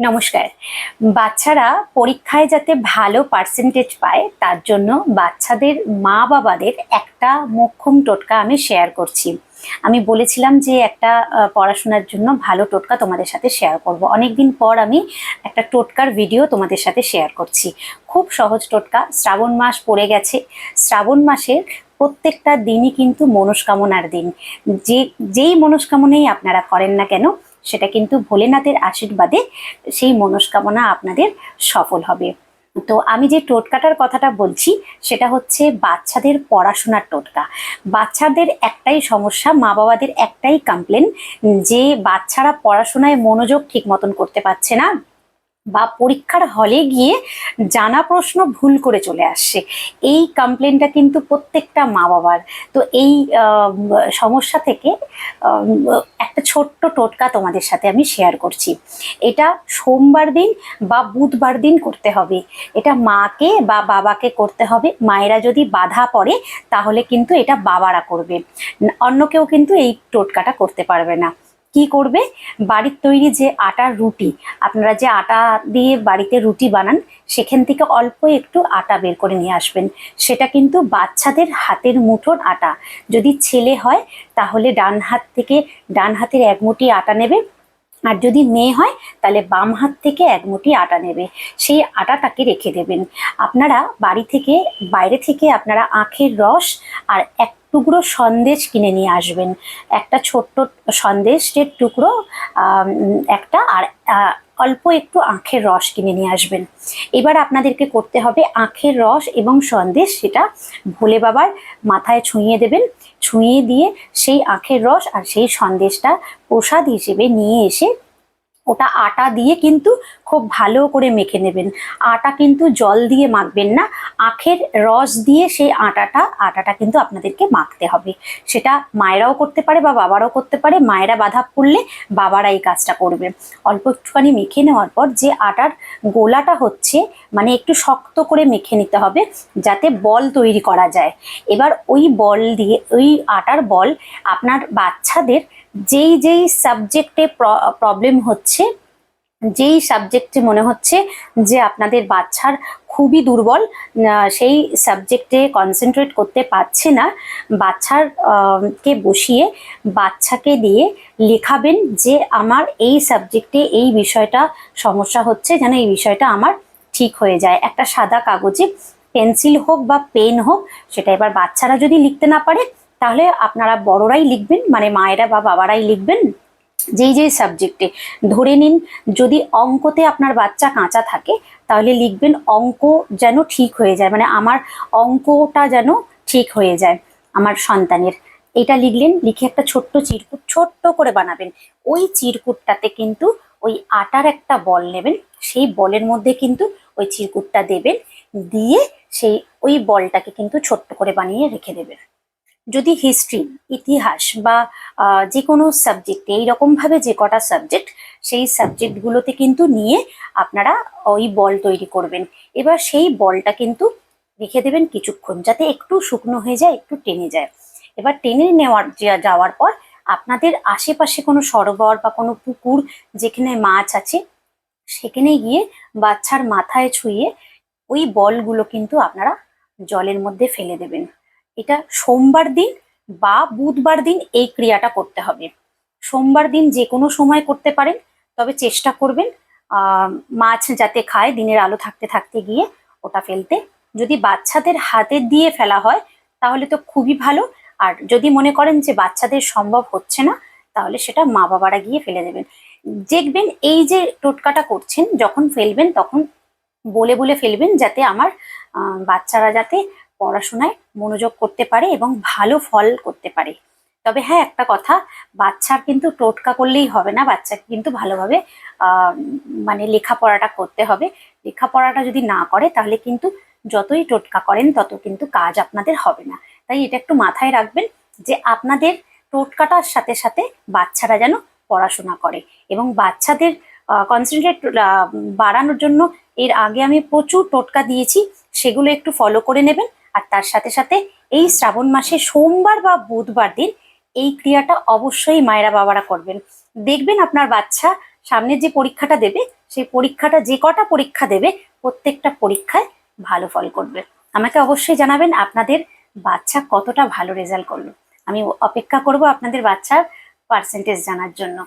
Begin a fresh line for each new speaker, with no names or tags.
নমস্কার। বাচ্চারা পরীক্ষায় যাতে ভালো পার্সেন্টেজ পায়, তার জন্য বাচ্চাদের মা বাবাদের একটা মোক্ষম টোটকা আমি শেয়ার করছি। আমি বলেছিলাম যে একটা পড়াশোনার জন্য ভালো টোটকা তোমাদের সাথে শেয়ার করব। অনেকদিন পর আমি একটা টোটকার ভিডিও তোমাদের সাথে শেয়ার করছি। খুব সহজ টোটকা, শ্রাবণ মাস পড়ে গেছে। শ্রাবণ মাসের প্রত্যেকটা দিনই কিন্তু মনস্কামনার দিন। যে, যেই মনস্কামনাই আপনারা করেন না কেন সেটা কিন্তু ভোলেনাথের আশীর্বাদে সেই মনস্কামনা আপনাদের সফল হবে। তো আমি যে টোটকাটার কথাটা বলছি, সেটা হচ্ছে বাচ্চাদের পড়াশোনার টোটকা। বাচ্চাদের একটাই সমস্যা মা বাবাদের একটাই কমপ্লেন যে বাচ্চারা পড়াশোনায় মনোযোগ ঠিক মতন করতে পারছে না। বা পরীক্ষার হলে গিয়ে জানা প্রশ্ন ভুল করে চলে আসছে এই কমপ্লেনটা কিন্তু প্রত্যেকটা মা বাবার। তো এই সমস্যা থেকে একটা ছোট্ট টোটকা তোমাদের সাথে আমি শেয়ার করছি। এটা সোমবার দিন বা বুধবার দিন করতে হবে। এটা মাকে বা বাবাকে করতে হবে। মায়েরা যদি বাধা পড়ে, তাহলে কিন্তু এটা বাবারা করবে। অন্য কেউ কিন্তু এই টোটকাটা করতে পারবে না। কি করবে? বাড়ির তৈরি যে আটার রুটি, আপনারা যে আটা দিয়ে বাড়িতে রুটি বানান, সেখান থেকে অল্প একটু আটা বের করে নিয়ে আসবেন। সেটা কিন্তু বাচ্চাদের হাতের মুঠোর আটা। যদি ছেলে হয়, তাহলে ডান হাত থেকে, ডান হাতের এক মুঠি আটা নেবে। আর যদি মেয়ে হয়, তাহলে বাম হাত থেকে এক মুঠি আটা নেবে। সেই আটাটাকে রেখে দেবেন। আপনারা বাড়ি থেকে, বাইরে থেকে আপনারা আখের রস আর এক টুকরো সন্দেশ কিনে নিয়ে আসবেন। একটা ছোট্ট সন্দেশের টুকরো একটা আর অল্প একটু আখের রস কিনে নিয়ে আসবেন। এবার আপনাদেরকে করতে হবে আখের রস এবং সন্দেশ, সেটা ভোলে বাবার মাথায় ছুঁয়ে দেবেন। ছুঁয়ে দিয়ে সেই আখের রস আর সেই সন্দেশটা প্রসাদ হিসেবে নিয়ে এসে ওটা আটা দিয়ে কিন্তু খুব ভালো করে মেখে নেবেন। আটা কিন্তু জল দিয়ে মাখবেন না, আখের রস দিয়ে সেই আটাটা আটাটা কিন্তু আপনাদেরকে মাখতে হবে। সেটা মায়েরাও করতে পারে বা বাবারাও করতে পারে, মায়েরা বাধা পড়লে বাবারা এই কাজটা করবে। অল্প একটুখানি মেখে নেওয়ার পর যে আটার গোলাটা হচ্ছে মানে একটু শক্ত করে মেখে নিতে হবে যাতে বল তৈরি করা যায়। এবার ওই বল দিয়ে, ওই আটার বল আপনার বাচ্চাদের যেই যেই সাবজেক্টে প্রবলেম হচ্ছে, যেই সাবজেক্টে মনে হচ্ছে যে আপনাদের বাচ্চার খুবই দুর্বল সেই সাবজেক্টে কনসেন্ট্রেট করতে পারছে না, বাচ্চার কে বসিয়ে বাচ্চাকে দিয়ে লেখাবেন যে আমার এই সাবজেক্টে এই বিষয়টা সমস্যা হচ্ছে, যেন এই বিষয়টা আমার ঠিক হয়ে যায়। একটা সাদা কাগজে পেন্সিল হোক বা পেন হোক, সেটা এবার বাচ্চারা যদি লিখতে না পারে তাহলে আপনারা বড়রাই লিখবেন মানে মায়েরা বা বাবারাই লিখবেন যেই যেই সাবজেক্টে ধরে নিন, যদি অঙ্কতে আপনার বাচ্চা কাঁচা থাকে, তাহলে লিখবেন অঙ্ক যেন ঠিক হয়ে যায় মানে আমার অঙ্কটা যেন ঠিক হয়ে যায় আমার সন্তানের। এটা লিখলেন, লিখে একটা ছোট্ট চিরকুট, ছোট্ট করে বানাবেন। ওই চিরকুটটাতে কিন্তু ওই আটার একটা বল নেবেন, সেই বলের মধ্যে কিন্তু ওই চিরকুটটা দেবেন, দিয়ে সেই ওই বলটাকে কিন্তু ছোট্ট করে বানিয়ে রেখে দেবেন। যদি হিস্ট্রি ইতিহাস বা যে কোনো সাবজেক্টে এইরকমভাবে যে কটা সাবজেক্ট সেই সাবজেক্টগুলোতে কিন্তু নিয়ে আপনারা ওই বল তৈরি করবেন। এবার সেই বলটা কিন্তু রেখে দেবেন কিছুক্ষণ যাতে একটু শুকনো হয়ে যায়, একটু টেনে যায়। এবার টেনে নেওয়ার যাওয়ার পর আপনাদের আশেপাশে কোনো সরোবর বা কোনো পুকুর যেখানে মাছ আছে, সেখানে গিয়ে বাচ্চার মাথায় ছুঁয়ে ওই বলগুলো কিন্তু আপনারা জলের মধ্যে ফেলে দেবেন। এটা সোমবার দিন বা বুধবার দিন এই ক্রিয়াটা করতে হবে। সোমবার দিন যে কোনো সময় করতে পারেন, তবে চেষ্টা করবেন মাছ যাতে খায়, দিনের আলো থাকতে থাকতে গিয়ে ওটা ফেলতে। যদি বাচ্চাদের হাতে দিয়ে ফেলা হয়, তাহলে তো খুবই ভালো। আর যদি মনে করেন যে বাচ্চাদের সম্ভব হচ্ছে না, তাহলে সেটা মা বাবারা গিয়ে ফেলে দেবেন। দেখবেন এই যে টোটকাটা করছেন, যখন ফেলবেন, তখন বলে বলে ফেলবেন, যাতে আমার বাচ্চারা যাতে পড়াশোনায় মনোযোগ করতে পারে এবং ভালো ফল করতে পারে। তবে হ্যাঁ একটা কথা, বাচ্চার কিন্তু টোটকা করলেই হবে না। বাচ্চাকে কিন্তু ভালোভাবে মানে লেখাপড়াটা করতে হবে। লেখাপড়াটা যদি না করে, তাহলে কিন্তু যতই টোটকা করেন, তত কিন্তু কাজ আপনাদের হবে না। তাই এটা একটু মাথায় রাখবেন যে আপনাদের টোটকাটার সাথে সাথে বাচ্চারা যেন পড়াশোনা করে এবং বাচ্চাদের কনসেন্ট্রেট বাড়ানোর জন্য এর আগে আমি প্রচুর টোটকা দিয়েছি, সেগুলো একটু ফলো করে নেবেন। আর তার সাথে সাথে এই শ্রাবণ মাসে সোমবার বা বুধবার দিন এই ক্রিয়াটা অবশ্যই মায়েরা বাবারা করবেন। দেখবেন আপনার বাচ্চা সামনে যে পরীক্ষাটা দেবে, সেই পরীক্ষাটা যে কটা পরীক্ষা দেবে, প্রত্যেকটা পরীক্ষায় ভালো ফল করবে। আমাকে অবশ্যই জানাবেন আপনাদের বাচ্চা কতটা ভালো রেজাল্ট করল। আমি অপেক্ষা করব আপনাদের বাচ্চার পার্সেন্টেজ জানার জন্য।